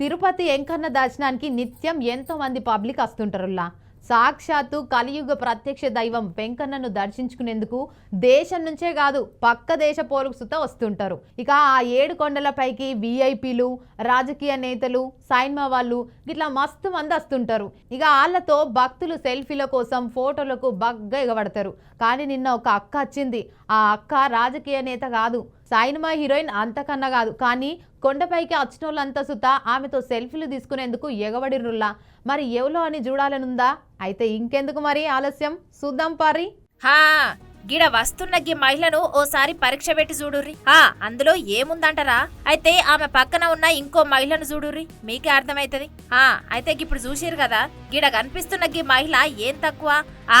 తిరుపతి ఎంకన్న దర్శనానికి నిత్యం ఎంతో మంది పబ్లిక్ వస్తుంటారులా. సాక్షాత్తు కలియుగ ప్రత్యక్ష దైవం వెంకన్నను దర్శించుకునేందుకు దేశం నుంచే కాదు పక్క దేశ పోరుకు సుత వస్తుంటారు. ఇక ఆ ఏడు కొండలపైకి విఐపీలు రాజకీయ నేతలు సైన్మ వాళ్ళు ఇట్లా మస్తు మంది వస్తుంటారు. ఇక వాళ్ళతో భక్తులు సెల్ఫీల కోసం ఫోటోలకు బగ్గా ఎగబడతారు. కానీ నిన్న ఒక అక్క వచ్చింది. ఆ అక్క రాజకీయ నేత కాదు సాయినమా హీరోయిన్ అంతకన్నా కాదు. కానీ కొండపైకి వచ్చిన వాళ్ళంతా సుత ఆమెతో సెల్ఫీలు తీసుకునేందుకు ఎగబడిరుల్లా మరి ఎవలో అని చూడాలనుందా? అయితే ఇంకెందుకు మరి ఆలస్యం? చూద్దాం పారి. హా గిడ వస్తున్న గీ మహిళను ఓసారి పరీక్ష పెట్టి చూడుర్రి. హా అందులో ఏముందంటారా? అయితే ఆమె పక్కన ఉన్న ఇంకో మహిళను చూడుర్రి. మీకే అర్థమైతది. హా అయితే ఇప్పుడు చూసిరు కదా గిడ కనిపిస్తున్న గీ మహిళ ఏం తక్కువ?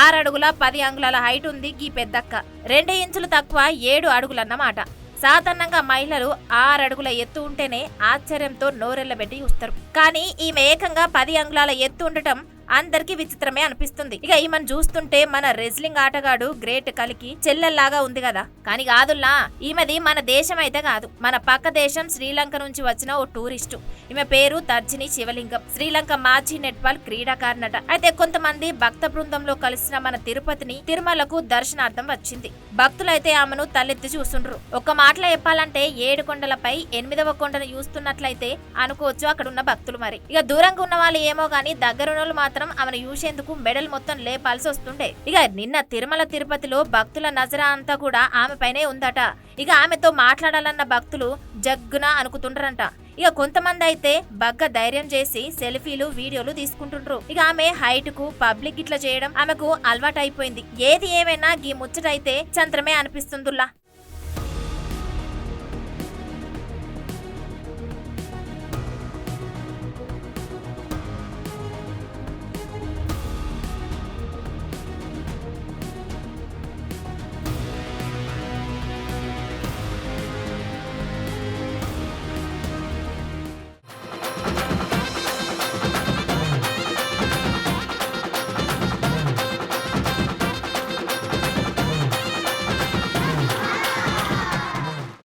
ఆరు అడుగుల పది అంగుళాల హైట్ ఉంది గీ పెద్దక్క. రెండు ఇంచులు తక్కువ ఏడు అడుగులన్నమాట. సాధారణంగా మహిళలు ఆరడుగుల ఎత్తు ఉంటేనే ఆశ్చర్యంతో నోరెళ్ళబెట్టి చూస్తారు. కానీ ఈమె ఏకంగా పది అంగుళాల ఎత్తు ఉండటం అందరికీ విచిత్రమే అనిపిస్తుంది. ఇక ఈమెను చూస్తుంటే మన రెజ్లింగ్ ఆటగాడు గ్రేట్ కలికి చెల్లెల్లాగా ఉంది కదా. కానీ కాదుల్లా ఈమెది మన దేశం అయితే కాదు. మన పక్క దేశం శ్రీలంక నుంచి వచ్చిన ఓ టూరిస్టు. ఈమె పేరు తర్జిని శివలింగం. శ్రీలంక మాజీ నెట్బాల్ క్రీడాకారినట అయితే కొంతమంది భక్త బృందంలో కలిసిన మన తిరుపతిని తిరుమలకు దర్శనార్థం వచ్చింది. భక్తులైతే ఆమెను తలెత్తి చూస్తుండ్రు. ఒక్క మాటలో చెప్పాలంటే ఏడు కొండలపై ఎనిమిదవ కొండను చూస్తున్నట్లయితే అనుకోవచ్చు అక్కడ ఉన్న భక్తులు మరి. ఇక దూరంగా ఉన్న వాళ్ళు ఏమో గానీ దగ్గర ఉన్న వాళ్ళు మాత్రం ఆమెను చూసేందుకు మెడల్ మొత్తం లేపాల్సి వస్తుండే. ఇక నిన్న తిరుమల తిరుపతిలో భక్తుల నజరా అంతా కూడా ఆమె పైనే ఉందట. ఇక ఆమెతో మాట్లాడాలన్న భక్తులు జగ్గున అనుకుతుండ్రంట. ఇక కొంతమంది అయితే బగ్గ ధైర్యం చేసి సెల్ఫీలు వీడియోలు తీసుకుంటుండ్రు. ఇక ఆమె హైట్కు పబ్లిక్ ఇట్లా చేయడం ఆమెకు అలవాటు అయిపోయింది ఏది ఏమైనా గీ ముచ్చటైతే చంద్రమే అనిపిస్తుందిలా